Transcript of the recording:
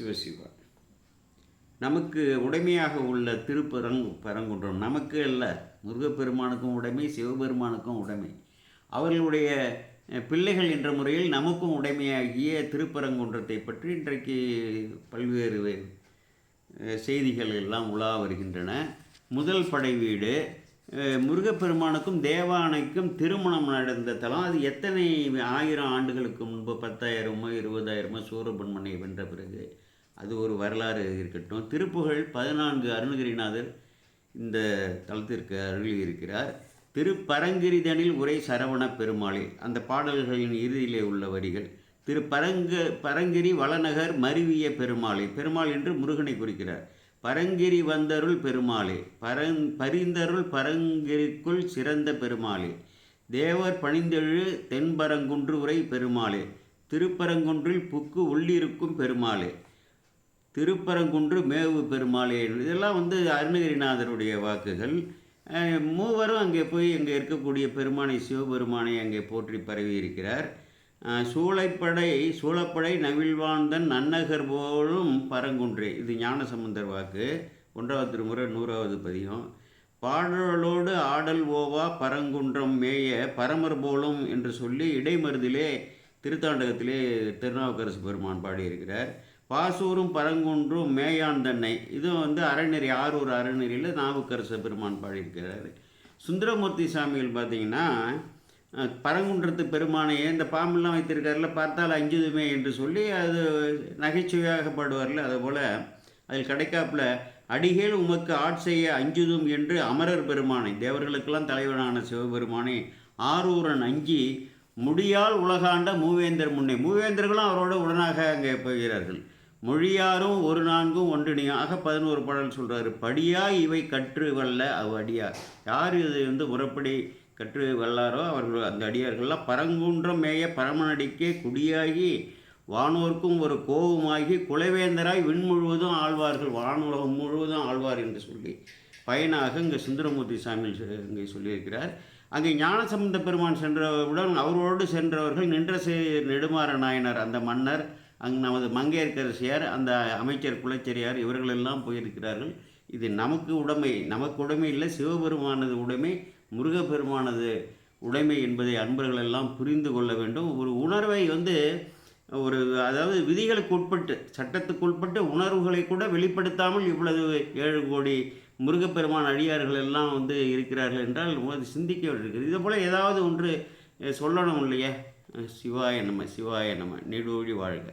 சிவசிவா. நமக்கு உடைமையாக உள்ள திருப்பரங் பரங்குன்றம் நமக்கு அல்ல. முருகப்பெருமானுக்கும் உடைமை சிவபெருமானுக்கும் உடைமை. அவர்களுடைய பிள்ளைகள் என்ற முறையில் நமக்கும் உடைமையாகிய திருப்பரங்குன்றத்தை பற்றி இன்றைக்கு பல்வேறு செய்திகள் எல்லாம் உலா வருகின்றன. முதல் படை வீடு முருகப்பெருமானுக்கும் தேவானைக்கும் திருமணம் நடந்த தலம். அது எத்தனை ஆயிரம் ஆண்டுகளுக்கு முன்பு? பத்தாயிரமோ இருபதாயிரமோ சூரபன்மனை வென்ற பிறகு அது ஒரு வரலாறு இருக்கட்டும். திருப்புகழ் பதினான்கு அருணகிரிநாதர் இந்த தலத்திற்கு அருகில் இருக்கிறார். திருப்பரங்கிரிதனில் உரை சரவண பெருமாளே. அந்த பாடல்களின் இறுதியிலே உள்ள வரிகள் திரு பரங்க பரங்கிரி வளநகர் மருவிய பெருமாளை. பெருமாள் என்று முருகனை குறிக்கிறார். பரங்கிரி வந்தருள் பெருமாளே பரங் பரிந்தருள் பரங்கிரிக்குள் சிறந்த பெருமாளே. தேவர் பணிந்தெழு தென்பரங்குன்று உரை பெருமாளே திருப்பரங்குன்றில் புக்கு உள்ளிருக்கும் பெருமாளே. திருப்பரங்குன்று மேவு பெருமாளே. இதெல்லாம் வந்து அருணகிரிநாதருடைய வாக்குகள். மூவரும் அங்கே போய் அங்கே இருக்கக்கூடிய பெருமானை சிவபெருமானை அங்கே போற்றி பரவி இருக்கிறார் சூளைப்படை சூளப்படை நவிழ்வாழ்ந்தன் நன்னகர் போலும் பரங்குன்றே. இது ஞானசம்பந்தர் வாக்கு. ஒன்றாவது திருமுறை நூறாவது பதியம் பாடலோடு ஆடல் ஓவா பரங்குன்றம் மேய பரமர் போலும் என்று சொல்லி இடைமருதிலே திருத்தாண்டகத்திலே திருநாவுக்கரசு பெருமான் பாடியிருக்கிறார். பாசூரும் பரங்குன்றும் மேயான் தன்னை. இதுவும் வந்து அறநெறி ஆரூர் அறநெறியில் நாவுக்கரசு பெருமான் பாடியிருக்கிறார். சுந்தரமூர்த்தி சாமிகள் பார்த்தீங்கன்னா பரங்குன்றத்து பெருமானையே இந்த பாம்பெல்லாம் வைத்திருக்காருல பார்த்தால் அஞ்சுதுமே என்று சொல்லி அது நகைச்சுவையாக பாடுவார்ல அதுபோல் அதில் கிடைக்காப்புல அடிகேல் உமக்கு ஆட்செய்ய அஞ்சுதும் என்று அமரர் பெருமானை தேவர்களுக்கெல்லாம் தலைவனான சிவபெருமானை ஆரூரன் அஞ்சி முடியால் உலகாண்ட மூவேந்தர் முன்னே மூவேந்தர்களும் அவரோட உடனாக அங்கே போகிறார்கள். மொழியாரும் ஒரு நான்கும் ஒன்றிணையும் ஆக பதினோரு பாடல் சொல்கிறாரு படியாய் இவை கற்று வல்ல அவ் அடியார். யார் இது வந்து முறைப்படி கற்று வல்லாரோ அவர்கள் அந்த அடியார்கள்லாம் பரங்குன்றம் மேய பரமனடிக்கே குடியாகி வானோர்க்கும் ஒரு கோபமாகி குலவேந்தராய் விண் முழுவதும் ஆழ்வார்கள் வானுலகம் முழுவதும் ஆழ்வார் என்று சொல்லி பயனாக இங்கே சுந்தரமூர்த்தி சாமி இங்கே சொல்லியிருக்கிறார். அங்கே ஞானசம்பந்த பெருமான் சென்றவுடன் அவரோடு சென்றவர்கள் நின்ற நெடுமாற நாயனார் அந்த மன்னர் அங்கு நமது மங்கையர்க்கரசியார் அந்த அமைச்சர் குலச்செரியார் இவர்களெல்லாம் போயிருக்கிறார்கள். இது நமக்கு உடைமை நமக்கு உடைமை இல்லை சிவபெருமானது உடைமை. முருகப்பெருமானது உடைமை என்பதை அன்பர்கள் எல்லாம் புரிந்து கொள்ள வேண்டும். ஒரு உணர்வை வந்து ஒரு அதாவது விதிகளுக்கு உட்பட்டு சட்டத்துக்கு உட்பட்டு உணர்வுகளை கூட வெளிப்படுத்தாமல் இவ்வளவு ஏழு கோடி முருகப்பெருமான் அடியார்கள் எல்லாம் வந்து இருக்கிறார்கள் என்றால் அது சிந்திக்க வேண்டியிருக்குது இதே போல் ஏதாவது ஒன்று சொல்லணும் இல்லையா? சிவாய நம்ம சிவாய நம்ம நெடுவழி வாழ்க.